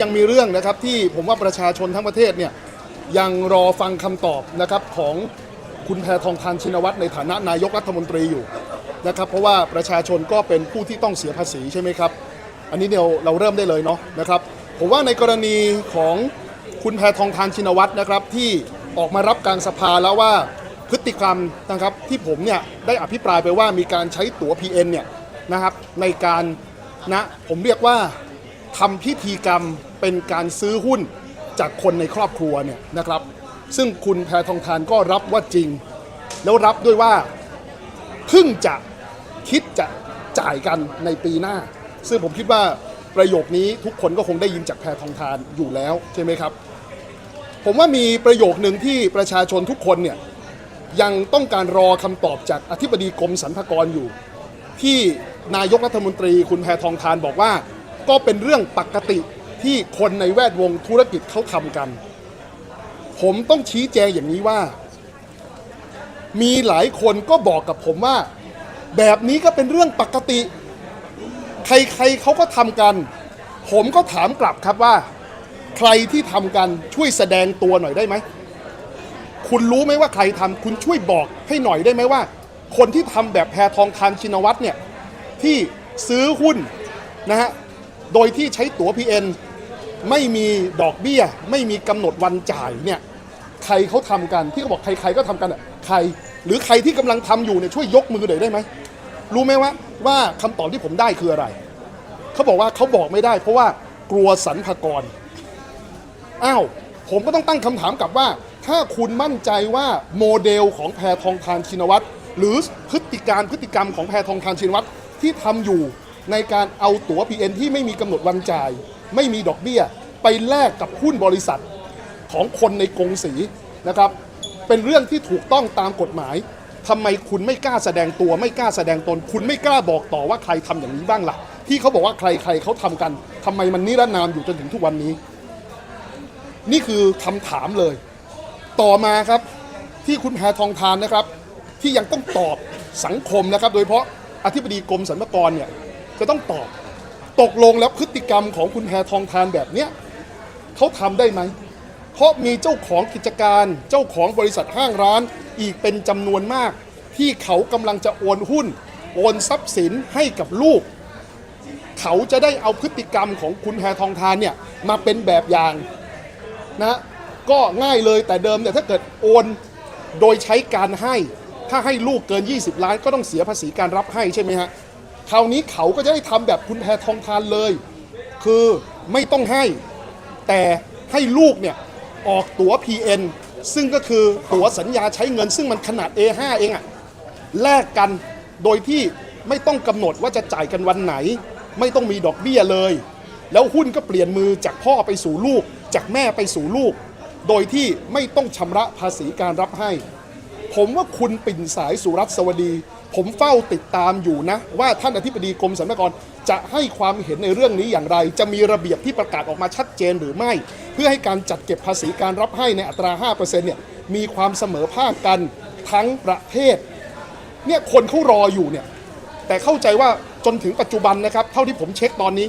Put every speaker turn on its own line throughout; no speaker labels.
ยังมีเรื่องนะครับที่ผมว่าประชาชนทั้งประเทศเนี่ยยังรอฟังคำตอบนะครับของคุณแพทองทานชินวัตรในฐานะนายกรัฐมนตรีอยู่นะครับเพราะว่าประชาชนก็เป็นผู้ที่ต้องเสียภาษีใช่ไหมครับ อันนี้เดี๋ยวเราเริ่มได้เลยเนาะนะครับผมว่าในกรณีของคุณแพทองทานชินวัตรนะครับที่ออกมารับการสภาแล้วว่าพฤติกรรมนะครับที่ผมเนี่ยได้อภิปรายไปว่ามีการใช้ตั๋ว PN เนี่ยนะครับในการนะผมเรียกว่า ทำพิธีกรรมเป็นการซื้อหุ้นจากคนในครอบครัวเนี่ยนะครับ ซึ่งคุณแพทองทานก็รับว่าจริง แล้วรับด้วยว่าเพิ่งจะคิดจะจ่ายกันในปีหน้า ซึ่งผมคิดว่าประโยคนี้ทุกคนก็คงได้ยินจากแพทองทานอยู่แล้วใช่ไหมครับ ผมว่ามีประโยคหนึ่งที่ประชาชนทุกคนเนี่ยยังต้องการรอคำตอบจากอธิบดีกรมสรรพากรอยู่ ที่นายกรัฐมนตรีคุณแพทองทานบอกว่า ก็เป็นเรื่องปกติที่คนในแวดวงธุรกิจเขาทำกัน ผมต้องชี้แจงอย่างนี้ว่า มีหลายคนก็บอกกับผมว่า แบบนี้ก็เป็นเรื่องปกติ ใครๆเขาก็ทำกัน ผมก็ถามกลับครับว่า ใครที่ทำกันช่วยแสดงตัวหน่อยได้ไหมคุณรู้ไหมว่าใครทำคุณช่วยบอกให้หน่อยได้ไหมว่า คนที่ทำแบบแพทองทานชินวัตรเนี่ยที่ซื้อหุ้นนะฮะ โดยที่ใช้ตั๋ว PN ไม่มีดอกเบี้ย ไม่มีกำหนดวันจ่ายเนี่ยใครเขาทำกันที่เขาบอกใครๆก็ทำกันอะใคร หรือใครที่กำลังทำอยู่เนี่ยช่วยยกมือหน่อยได้ไหมรู้ไหมว่าว่าคำตอบที่ผมได้คืออะไรเขาบอกว่าเขาบอกไม่ได้ เพราะว่ากลัวสรรพากรอ้าวผมก็ต้องตั้งคำถามกลับว่า ถ้าคุณมั่นใจว่าโมเดลของแพทองทานชินวัตรหรือพฤติการพฤติกรรมของแพทองทานชินวัตรที่ทำอยู่ ในการเอาตั๋ว PN ที่ไม่มีกำหนดวันจ่าย ไม่มีดอกเบี้ย ไปแลกกับหุ้นบริษัทของคนในกรงสีนะครับ เป็นเรื่องที่ถูกต้องตามกฎหมายทำไมคุณไม่กล้าแสดงตัวไม่กล้าแสดงตน คุณไม่กล้าบอกต่อว่าใครทำอย่างนี้บ้างล่ะ ที่เขาบอกว่าใครใครเขาทำกันทำไมมันนิรนามอยู่จนถึงทุกวันนี้ นี่คือคำถามเลย ต่อมาครับที่คุณแพทองทานนะครับ ที่ยังต้องตอบสังคมนะครับ โดยเฉพาะอธิบดีกรมสรรพากรเนี่ย จะต้องตอบ ตกลงแล้วพฤติกรรมของคุณแพทองทานแบบเนี้ยเขาทำได้ไหม เพราะมีเจ้าของกิจการเจ้าของบริษัทห้างร้านอีกเป็นจำนวนมาก ที่เขากำลังจะโอนหุ้น โอนทรัพย์สินให้กับลูก เขาจะได้เอาพฤติกรรมของคุณแพทองทานเนี่ยมาเป็นแบบอย่างนะก็ง่ายเลยแต่เดิมเนี่ยถ้าเกิดโอนโดยใช้การให้ ถ้าให้ลูกเกิน 20 ล้านก็ต้องเสียภาษีการรับให้ใช่ไหมฮะ คราวนี้เขาก็จะได้ทำแบบคุณแพทองทานเลย คือไม่ต้องให้ แต่ให้ลูกเนี่ยออกตั๋ว PN ซึ่งก็คือตั๋วสัญญาใช้เงิน ซึ่งมันขนาด A5 เองอะแลกกันโดยที่ไม่ต้องกำหนดว่าจะจ่ายกันวันไหน ไม่ต้องมีดอกเบี้ยเลย แล้วหุ้นก็เปลี่ยนมือจากพ่อไปสู่ลูก จากแม่ไปสู่ลูก โดยที่ไม่ต้องชำระภาษีการรับให้ ผมว่าคุณปิ่นสายสุรัตสวัสดี ผมเฝ้าติดตามอยู่นะ ว่าท่านอธิบดีกรมสรรพากรจะให้ความเห็นในเรื่องนี้อย่างไร จะมีระเบียบที่ประกาศออกมาชัดเจนหรือไม่ เพื่อให้การจัดเก็บภาษีการรับให้ในอัตรา 5%เนี่ยมีความเสมอภาคกันทั้งประเทศเนี่ยคนเขารออยู่เนี่ยแต่เข้าใจว่าจนถึงปัจจุบันนะครับ เท่าที่ผมเช็คตอนนี้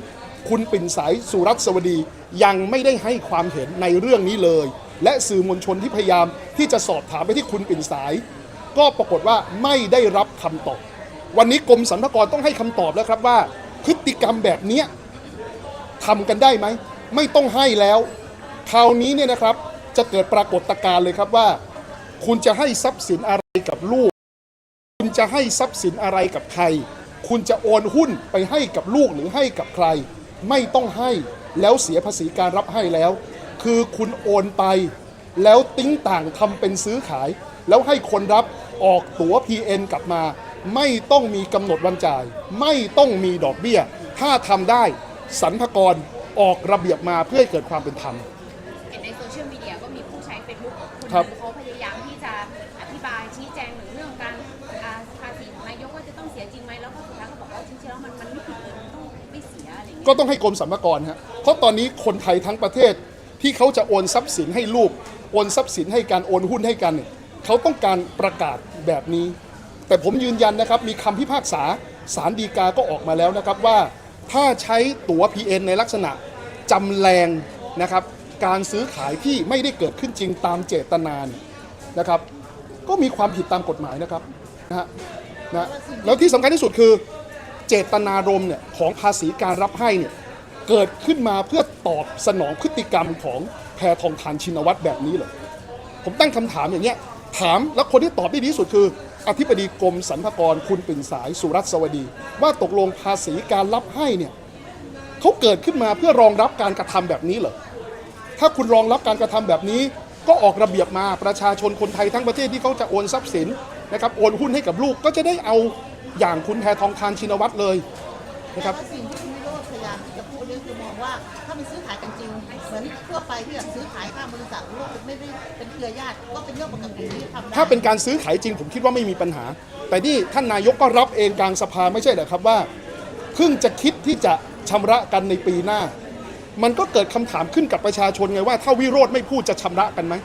คุณปิ่นสายสุรัตสวดียังไม่ได้ให้ความเห็นในเรื่องนี้เลย และสื่อมวลชนที่พยายามที่จะสอบถามไปที่คุณปิ่นสาย ก็ปรากฏว่าไม่ได้รับคำตอบ วันนี้กรมสรรพากรต้องให้คำตอบแล้วครับว่า พฤติกรรมแบบเนี้ยทำกันได้ไหม ไม่ต้องให้แล้ว คราวนี้เนี่ยนะครับจะเกิดปรากฏการณ์เลยครับว่า คุณจะให้ทรัพย์สินอะไรกับลูก คุณจะให้ทรัพย์สินอะไรกับใคร คุณจะโอนหุ้นไปให้กับลูกหรือให้กับใคร ไม่ต้องให้แล้วเสียภาษีการรับให้แล้ว คือคุณโอนไป แล้วติ้งต่างทำเป็นซื้อขาย แล้วให้คนรับ ออกตั๋ว PN กลับมา ไม่ต้องมีกำหนดวันจ่าย ไม่ต้องมีดอกเบี้ย ถ้าทำได้สรรพากรออกระเบียบมาเพื่อให้เกิดความเป็นธรรม
เห็นในโซเชียลมีเดียก็มีผู้ใช้เฟซบุ๊กคนห
ครั
นึ
บ
งเขาพยายามที่จะอธิบายชี้แจงถึงเรื่องของการอ่าภาษีของนายกว่าจะต้องเสียจริงไหมแล้วก็สุดท้ายก็บอกว่าจริงๆแล้วมันมันไม่ผิดเลยมันต้องไม่เสียอะไรอย่างเงี้ย
ก็ต้องให้กรมสรรพากรฮะ เพราะตอนนี้คนไทยทั้งประเทศที่เขาจะโอนทรัพย์สินให้ลูก โอนทรัพย์สินให้การโอนหุ้นให้กันเนี่ย เขาต้องการประกาศแบบนี้ แต่ผมยืนยันนะครับ มีคำพิพากษาศาลฎีกาก็ออกมาแล้วนะครับว่าถ้าใช้ตั๋ว PN ในลักษณะจำแรงนะครับการซื้อขายที่ไม่ได้เกิดขึ้นจริงตามเจตนานนะครับ ก็มีความผิดตามกฎหมายนะครับนะฮะนะแล้วที่สำคัญที่สุดคือเจตนารมณ์เนี่ยของภาษีการรับให้เนี่ยเกิดขึ้นมาเพื่อตอบสนองพฤติกรรมของแพทองทานชินวัตรแบบนี้เหรอผมตั้งคำถามอย่างเงี้ย ถามแล้วคนที่ตอบได้ดีที่สุดคือ อธิบดีกรมสรรพากรคุณปิ่นสายสุรัตน์สวัสดี ว่าตกลงภาษีการรับให้เนี่ยเขาเกิดขึ้นมาเพื่อรองรับการกระทำแบบนี้เหรอถ้าคุณรองรับการกระทำแบบนี้ ก็ออกระเบียบมาประชาชนคนไทยทั้งประเทศที่เขาจะโอนทรัพย์สินนะครับโอนหุ้นให้กับลูกก็จะได้เอาอย่างคุณแพทองทานชินวัตรเลยนะครับ
แล้วสิ่งที่คุณวิโรจน์พยายามจะพูดนี่คือมองว่าถ้ามันซื้อขายกันจริง เหมือนทั่วไปที่แบบซื้อขายข้ามบริษัทลูกไม่ได้เป็นเครือญาติก็เป็นเรื่องปกติที่ทำได้
ถ้าเป็นการซื้อขายจริงผมคิดว่าไม่มีปัญหา แต่นี่ท่านนายกก็รับเองกลางสภาไม่ใช่เหรอครับว่าเพิ่งจะคิดที่จะชำระกันในปีหน้า มันก็เกิดคำถามขึ้นกับประชาชนไงว่า ถ้าวิโรธไม่พูดจะชำระกันไหม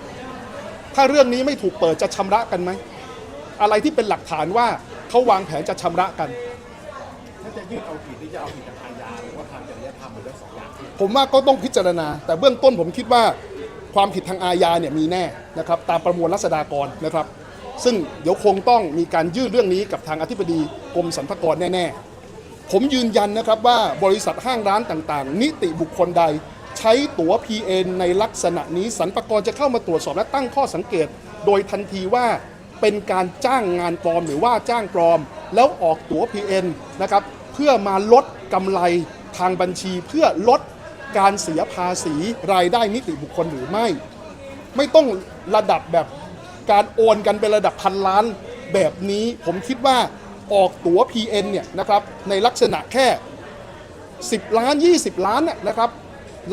ถ้าเรื่องนี้ไม่ถูกเปิดจะชำระกันไหมอะไรที่เป็นหลักฐานว่าเขาวางแผนจะชำระกัน
ถ้าจะยื่นเอาผิดที่จะเอาผิดทางอาญาหรื
ผมว่าก็ต้องพิจารณา แต่เบื้องต้นผมคิดว่าความผิดทางอาญาเนี่ยมีแน่นะครับตามประมวลรัษฎากรนะครับ ซึ่งเดี๋ยวคงต้องมีการยื่นเรื่องนี้กับทางอธิบดีกรมสรรพากรแน่ๆ ผมยืนยันนะครับว่าบริษัทห้างร้านต่างๆ นิติบุคคลใดใช้ตั๋ว PN ในลักษณะนี้สรรพากรจะเข้ามาตรวจสอบและตั้งข้อสังเกต โดยทันทีว่าเป็นการจ้างงานปลอมหรือว่าจ้างปลอม แล้วออกตั๋ว PN นะครับเพื่อมาลดกำไรทางบัญชีเพื่อลด การเสียภาษีรายได้นิติบุคคลหรือไม่ ไม่ต้องระดับแบบการโอนกันเป็นระดับพันล้านแบบนี้ผมคิดว่าออกตั๋ว PN เนี่ยนะครับในลักษณะแค่ 10 ล้าน 20 ล้านเนี่ยนะครับ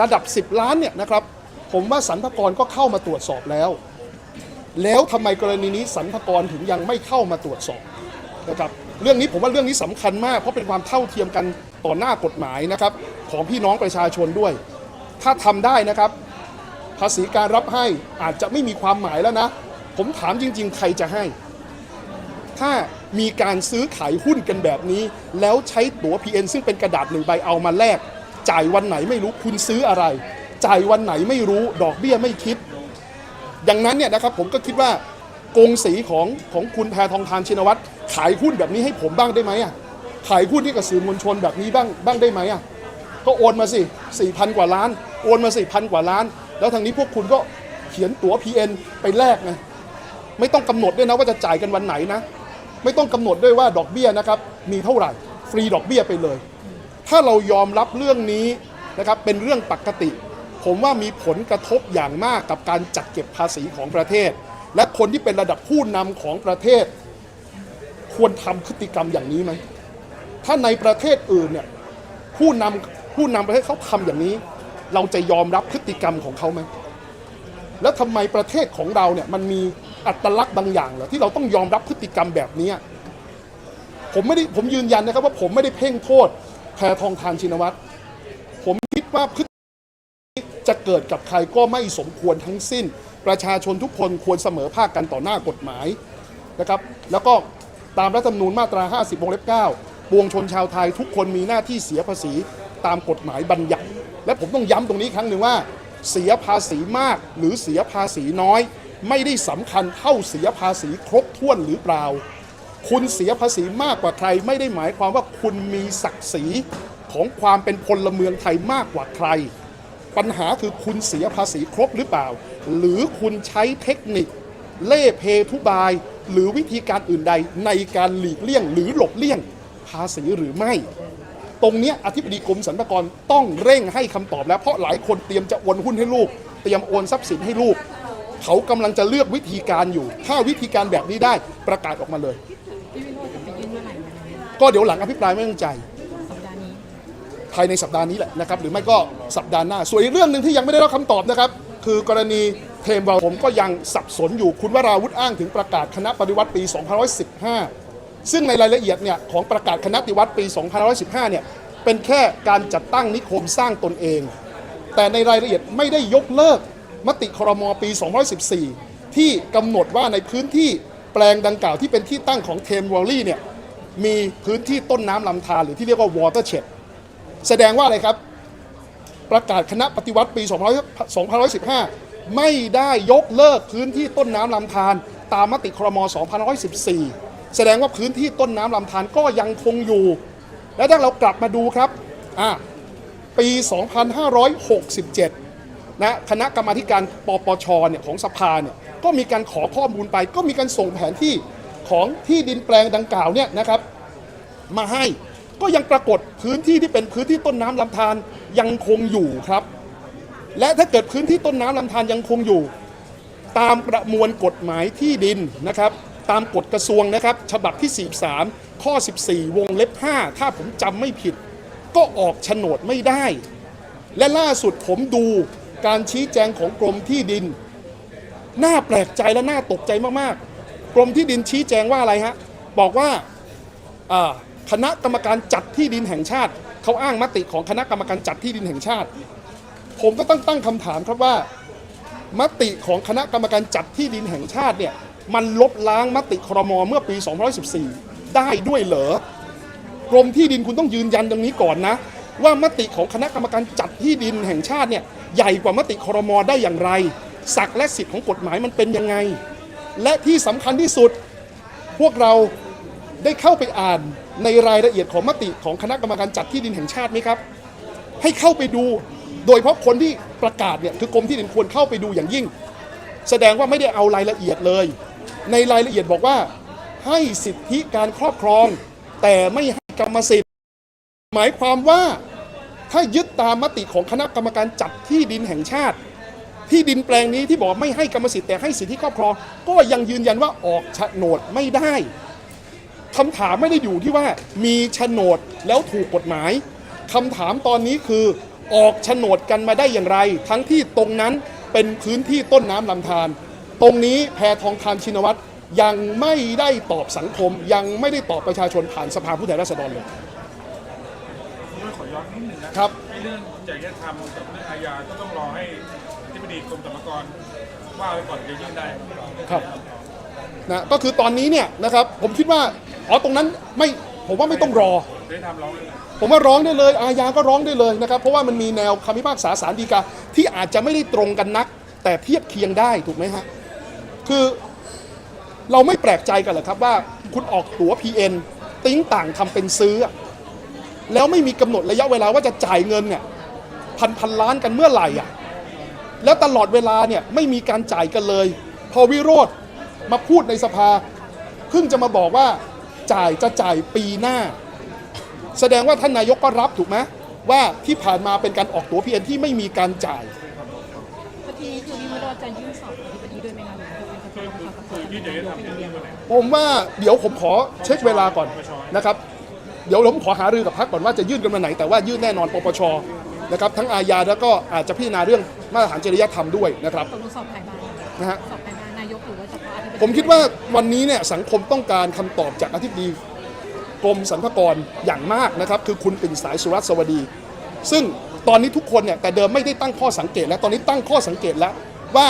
ระดับ 10 ล้านเนี่ยนะครับผมว่าสรรพากรก็เข้ามาตรวจสอบแล้ว แล้วทำไมกรณีนี้สรรพากรถึงยังไม่เข้ามาตรวจสอบนะครับ เรื่องนี้ผมว่าเรื่องนี้สำคัญมาก เพราะเป็นความเท่าเทียมกันต่อหน้ากฎหมายนะครับของพี่น้องประชาชนด้วย ถ้าทำได้นะครับ ภาษีการรับให้อาจจะไม่มีความหมายแล้วนะ ผมถามจริง ๆ ใครจะให้ ถ้ามีการซื้อขายหุ้นกันแบบนี้ แล้วใช้ตั๋ว PN ซึ่งเป็นกระดาษหนึ่งใบเอามาแลกจ่ายวันไหนไม่รู้คุณซื้ออะไร จ่ายวันไหนไม่รู้ดอกเบี้ยไม่คิด ดังนั้นเนี่ยนะครับผมก็คิดว่ากงสีของของคุณแพทองทานชินวัตร ขายหุ้นแบบนี้ให้ผมบ้างได้ไหมอะขายหุ้นให้กับสื่อมวลชนแบบนี้บ้างบ้างได้ไหมอะก็โอนมาสิสี่พันกว่าล้าน โอนมาสี่พันกว่าล้าน แล้วทางนี้พวกคุณก็เขียนตั๋ว PN ไปแลกไงไม่ต้องกำหนดด้วยนะว่าจะจ่ายกันวันไหนนะ ไม่ต้องกำหนดด้วยว่าดอกเบี้ยนะครับมีเท่าไหร่ ฟรีดอกเบี้ยไปเลย ถ้าเรายอมรับเรื่องนี้นะครับเป็นเรื่องปกติ ผมว่ามีผลกระทบอย่างมากกับการจัดเก็บภาษีของประเทศ และคนที่เป็นระดับผู้นำของประเทศ ควรทำพฤติกรรมอย่างนี้ไหม ถ้าในประเทศอื่นเนี่ยผู้นำผู้นำประเทศเขาทำอย่างนี้ เราจะยอมรับพฤติกรรมของเขาไหม แล้วทำไมประเทศของเราเนี่ยมันมีอัตลักษณ์บางอย่างเหรอที่เราต้องยอมรับพฤติกรรมแบบนี้ ผมไม่ได้ผมยืนยันนะครับว่าผมไม่ได้เพ่งโทษแพทองทานชินวัตร ผมคิดว่าพฤติจะเกิดกับใครก็ไม่สมควรทั้งสิ้น ประชาชนทุกคนควรเสมอภาคกันต่อหน้ากฎหมายนะครับ แล้วก็ ตามรัฐธรรมนูญมาตรา 50วงเล็บ 9 ปวงชนชาวไทยทุกคนมีหน้าที่เสียภาษีตามกฎหมายบัญญัติ และผมต้องย้ำตรงนี้ครั้งหนึ่งว่า เสียภาษีมากหรือเสียภาษีน้อย ไม่ได้สำคัญเท่าเสียภาษีครบถ้วนหรือเปล่า คุณเสียภาษีมากกว่าใคร ไม่ได้หมายความว่าคุณมีศักดิ์ศรีของความเป็นพลเมืองไทยมากกว่าใคร ปัญหาคือคุณเสียภาษีครบหรือเปล่า หรือคุณใช้เทคนิค เล่เพทุบาย หรือวิธีการอื่นใดในการหลีกเลี่ยง หรือหลบเลี่ยงภาษีหรือไม่ ตรงเนี้ยอธิบดีกรมสรรพากรต้องเร่งให้คำตอบแล้ว เพราะหลายคนเตรียมจะโอนหุ้นให้ลูก เตรียมโอนทรัพย์สินให้ลูก เขากำลังจะเลือกวิธีการอยู่ ถ้าวิธีการแบบนี้ได้ประกาศออกมาเลย ก็เดี๋ยวหลังอภิปรายไม่ต้องใจ ภายในสัปดาห์นี้แหละนะครับหรือไม่ก็สัปดาห์หน้า ส่วนอีกเรื่องหนึ่งที่ยังไม่ได้รับคำตอบนะครับคือกรณี เทมเวลผมก็ยังสับสนอยู่คุณวราวุฒิอ้างถึงประกาศคณะปฏิวัติปี 2515 ซึ่งในรายละเอียดเนี่ยของประกาศคณะปฏิวัติปี 2515 เนี่ยเป็นแค่การจัดตั้งนิคมสร้างตนเอง แต่ในรายละเอียดไม่ได้ยกเลิกมติครมปี 2014 ที่กำหนดว่าในพื้นที่แปลงดังกล่าวที่เป็นที่ตั้งของเทมวอลลี่เนี่ยมีพื้นที่ต้นน้ำลำธารหรือที่เรียกว่า watershed แสดงว่าอะไรครับ ประกาศคณะปฏิวัติปี2515 ไม่ได้ยกเลิกพื้นที่ต้นน้ำลำธารตามมติครม2514 แสดงว่าพื้นที่ต้นน้ำลำธารก็ยังคงอยู่ และถ้าเรากลับมาดูครับอะปี 2567 นะคณะกรรมาการปปชเนี่ยของสภาเนี่ยก็มีการขอข้อมูลไป ก็มีการส่งแผนที่ของที่ดินแปลงดังกล่าวเนี่ยนะครับ มาให้ก็ยังปรากฏพื้นที่ที่เป็นพื้นที่ต้นน้ำลำธารยังคงอยู่ครับ และถ้าเกิดพื้นที่ต้นน้ำลำธารยังคงอยู่ ตามประมวลกฎหมายที่ดินนะครับ ตามกฎกระทรวงนะครับ ฉบับที่ 43 ข้อ 14 วงเล็บ 5 ถ้าผมจำไม่ผิด ก็ออกโฉนดไม่ได้ และล่าสุดผมดูการชี้แจงของกรมที่ดิน น่าแปลกใจและน่าตกใจมากๆ กรมที่ดินชี้แจงว่าอะไรฮะ บอกว่าอ่าคณะกรรมการจัดที่ดินแห่งชาติ เขาอ้างมติของคณะกรรมการจัดที่ดินแห่งชาติ ผมก็ต้องตั้งคำถามครับว่า มติของคณะกรรมการจัดที่ดินแห่งชาติเนี่ยมันลบล้างมติครมเมื่อปี2514 ได้ด้วยเหรอกรมที่ดินคุณต้องยืนยันตรงนี้ก่อนนะ ว่ามติของคณะกรรมการจัดที่ดินแห่งชาติเนี่ยใหญ่กว่ามติครมได้อย่างไรศักและสิทธิ์ของกฎหมายมันเป็นยังไง และที่สำคัญที่สุดพวกเราได้เข้าไปอ่านในรายละเอียดของมติของคณะกรรมการจัดที่ดินแห่งชาติไหมครับ ให้เข้าไปดู โดยเฉพาะคนที่ประกาศเนี่ยคือกรมที่ดินควรเข้าไปดูอย่างยิ่ง แสดงว่าไม่ได้เอารายละเอียดเลย ในรายละเอียดบอกว่า ให้สิทธิการครอบครอง แต่ไม่ให้กรรมสิทธิ์ หมายความว่าถ้ายึดตามมติของคณะกรรมการจัดที่ดินแห่งชาติ ที่ดินแปลงนี้ที่บอกไม่ให้กรรมสิทธิ์แต่ให้สิทธิครอบครอง ก็ยังยืนยันว่าออกโฉนดไม่ได้คำถามไม่ได้อยู่ที่ว่ามีโฉนดแล้วถูกกฎหมายคำถามตอนนี้คือ ออกโฉนดกันมาได้อย่างไร ทั้งที่ตรงนั้นเป็นพื้นที่ต้นน้ำลำธารตรงนี้แพทองทานชินวัตรยังไม่ได้ตอบสังคม ยังไม่ได้ตอบประชาชนผ่านสภาผู้แทนราษฎรเลย
ผมขอย้อนนิดหนึ่งนะครับไอ้เรื่องจริยธรรมกับเรื่องอาญาก็ต้องรอให้ที่ปดีกรมสรรพากรว่าไปก่อนจะยื่นได้
ครับ นะก็คือตอนนี้เนี่ยนะครับผมคิดว่าอ๋อตรงนั้นไม่ผมว่าไม่ต้องรอ
ได้ทำร้องเรื่องนั้น
ผมว่าร้องได้เลย อาญาก็ร้องได้เลยนะครับ เพราะว่ามันมีแนวคำพิพากษาศาลฎีกาที่อาจจะไม่ได้ตรงกันนัก แต่เทียบเคียงได้ถูกไหมฮะคือเราไม่แปลกใจกันหรอครับว่าคุณออกตั๋ว PN ติ้งต่างทำเป็นซื้อ แล้วไม่มีกำหนดระยะเวลาว่าจะจ่ายเงินเนี่ยพันพันล้านกันเมื่อไหร่อะแล้วตลอดเวลาเนี่ยไม่มีการจ่ายกันเลย พอวิโรธมาพูดในสภาเพิ่งจะมาบอกว่าจ่ายจะจ่ายปีหน้า แสดงว่าท่านนายกก็รับถูกไหมว่าที่ผ่านมาเป็นการออกตั๋ว PN ที่ไม่มีการจ่าย
เมื่อกี้คือวิโรจน์จะยื่นสอบอธิบดีด้วยไหมคะหรือว่าเป็นเฉพาะของ
ยื่นจริยธรรมยื่นเมื่อไหร่
ผมว่าเดี๋ยวผมขอเช็คเวลาก่อนนะครับ เดี๋ยวผมขอหารือกับพรรคก่อนว่าจะยื่นกันวันไหน แต่ว่ายื่นแน่นอนปปชนะครับทั้งอาญาแล้วก็อาจจะพิจารณาเรื่องมาตรฐานจริยธรรมด้วยนะครับ
ตกลงสอบภายบ้าน
นะฮะ
สอบภายบ้านนายกหรือว่าเฉพาะอธิบดี
ผมคิดว่าวันนี้เนี่ยสังคมต้องการคำตอบจากอธิบดี กรมสรรพากรอย่างมากนะครับ คือคุณปิ่นสายสุรัตสวัสดี ซึ่งตอนนี้ทุกคนเนี่ยแต่เดิมไม่ได้ตั้งข้อสังเกต แล้วตอนนี้ตั้งข้อสังเกตแล้วว่า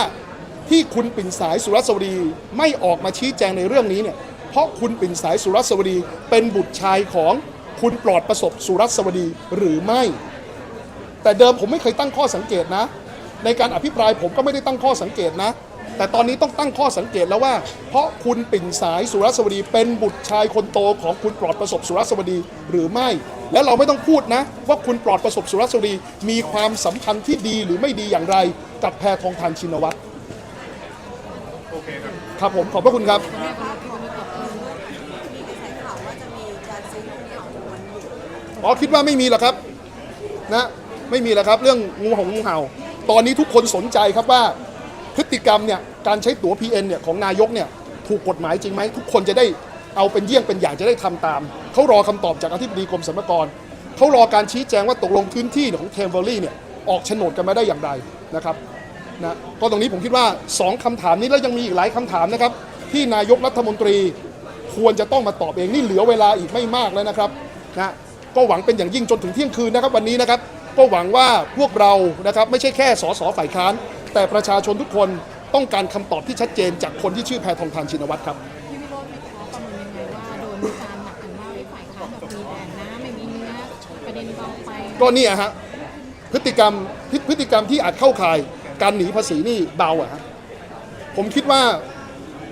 ที่คุณปิ่นสายสุรัตสวัสดีไม่ออกมาชี้แจงในเรื่องนี้เนี่ยเพราะคุณปิ่นสายสุรัตสวัสดีเป็นบุตรชายของคุณปลอดประสบสุรัตสวัสดีหรือไม่ แต่เดิมผมไม่เคยตั้งข้อสังเกตนะ ในการอภิปรายผมก็ไม่ได้ตั้งข้อสังเกตนะ แต่ตอนนี้ต้องตั้งข้อสังเกตแล้วว่า เพราะคุณปิ่นสายสุรสวดีเป็นบุตรชายคนโตของคุณปลอดประสบสุรสวดีหรือไม่ และเราไม่ต้องพูดนะ ว่าคุณปลอดประสบสุรสวดีมีความสัมพันธ์ที่ดีหรือไม่ดีอย่างไร กับแพทองทานชินวัตร
โอเคครับ
ครับผมขอบพระคุณครับ
แม่คะพอมีตอบเพิ่ม
มีกระแสข่าวว่าจะมีการซื้องูเห่าวันหยุด
อ๋อคิดว่าไม่มีหรอกครับนะไม่มีหรอกครับ เรื่องงูของงูเห่า ตอนนี้ทุกคนสนใจครับว่า พฤติกรรมเนี่ยการใช้ตั๋ว PN เนี่ยของนายกเนี่ยถูกกฎหมายจริงไหมทุกคนจะได้เอาเป็นเยี่ยงเป็นอย่างจะได้ทำตาม เขารอคำตอบจากอธิบดีกรมสรรพากรเขารอการชี้แจงว่าตกลงพื้นที่ของเทมเบอรี่เนี่ยออกโฉนดกันมาได้อย่างไรนะครับนะก็ตรงนี้ผมคิดว่า 2คำถามนี้แล้วยังมีอีกหลายคำถามนะครับ ที่นายกรัฐมนตรีควรจะต้องมาตอบเองนี่เหลือเวลาอีกไม่มากแล้วนะครับนะก็หวังเป็นอย่างยิ่งจนถึงเที่ยงคืนนะครับวันนี้นะครับก็หวังว่าพวกเรานะครับไม่ใช่แค่สสฝ่ายค้าน แต่ประชาชนทุกคนต้องการคำตอบที่ชัดเจนจากคนที่ชื่อแพทองทานชินวัตรครับ
พี่วิโรจน์มีข้อประเมินยังไงว่าโดนวิจารณ์หนักกันว่าไอ้ฝ่ายค้านแบบมีแต่น้ำไม่มีเนื้อประเด็นเบาไป
ก็เนี่ยฮะพฤติกรรมพฤพฤติกรรมที่อาจเข้าข่ายการหนีภาษีนี่เบาอะฮะผมคิดว่า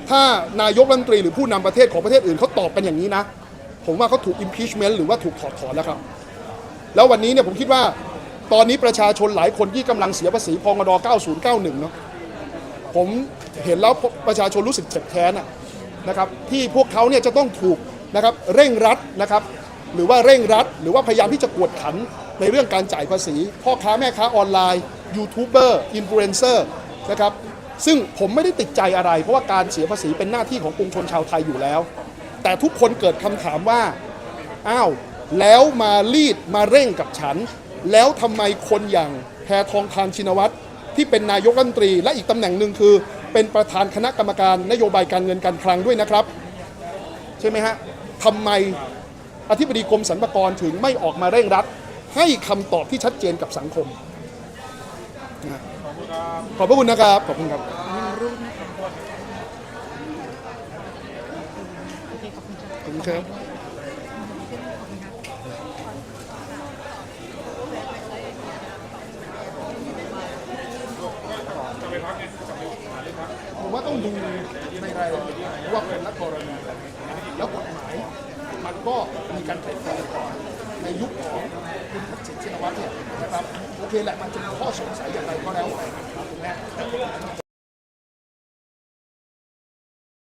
ถ้านายกรัฐมนตรีหรือผู้นำประเทศของประเทศอื่นเขาตอบกันอย่างนี้นะ ผมว่าเขาถูก impeachment หรือว่าถูกถอดถอนแล้วครับ แล้ววันนี้เนี่ยผมคิดว่า ตอนนี้ประชาชนหลายคนที่กำลังเสียภาษีพงด9091 เนาะผมเห็นแล้วประชาชนรู้สึกเจ็บแค้นอะนะครับที่พวกเขาเนี่ยจะต้องถูกนะครับเร่งรัดนะครับหรือว่าเร่งรัด หรือว่าพยายามที่จะกวดขันในเรื่องการจ่ายภาษี พ่อค้าแม่ค้าออนไลน์ยูทูบเบอร์อินฟลูเอนเซอร์นะครับซึ่งผมไม่ได้ติดใจอะไร เพราะว่าการเสียภาษีเป็นหน้าที่ของปวงชนชาวไทยอยู่แล้ว แต่ทุกคนเกิดคำถามว่า อ้าว แล้วมารีดมาเร่งกับฉัน แล้วทำไมคนอย่างแพทองทานชินวัตรที่เป็นนายกรัฐมนตรี และอีกตำแหน่งหนึ่งคือ เป็นประธานคณะกรรมการนโยบายการเงินการคลังด้วยนะครับ ใช่ไหมฮะทำไมอธิบดีกรมสรรพากรถึงไม่ออกมาเร่งรัด ให้คำตอบที่ชัดเจนกับสังคม ขอบพระคุณนะครับ ขอบคุณครับ
ขอบคุณค
รับ ผมว่าต้อง ดูในรายละเอียดว่าเป็นละกรณีแล้วกฎหมายมันก็มีการเปลี่ยนแปลงในยุคของคุณทักษิณชินวัตรเนี่ยนะครับโอเคแหละมันจะมีข้อสงสัยอย่างไรก็แล้วแต่ถูกไหม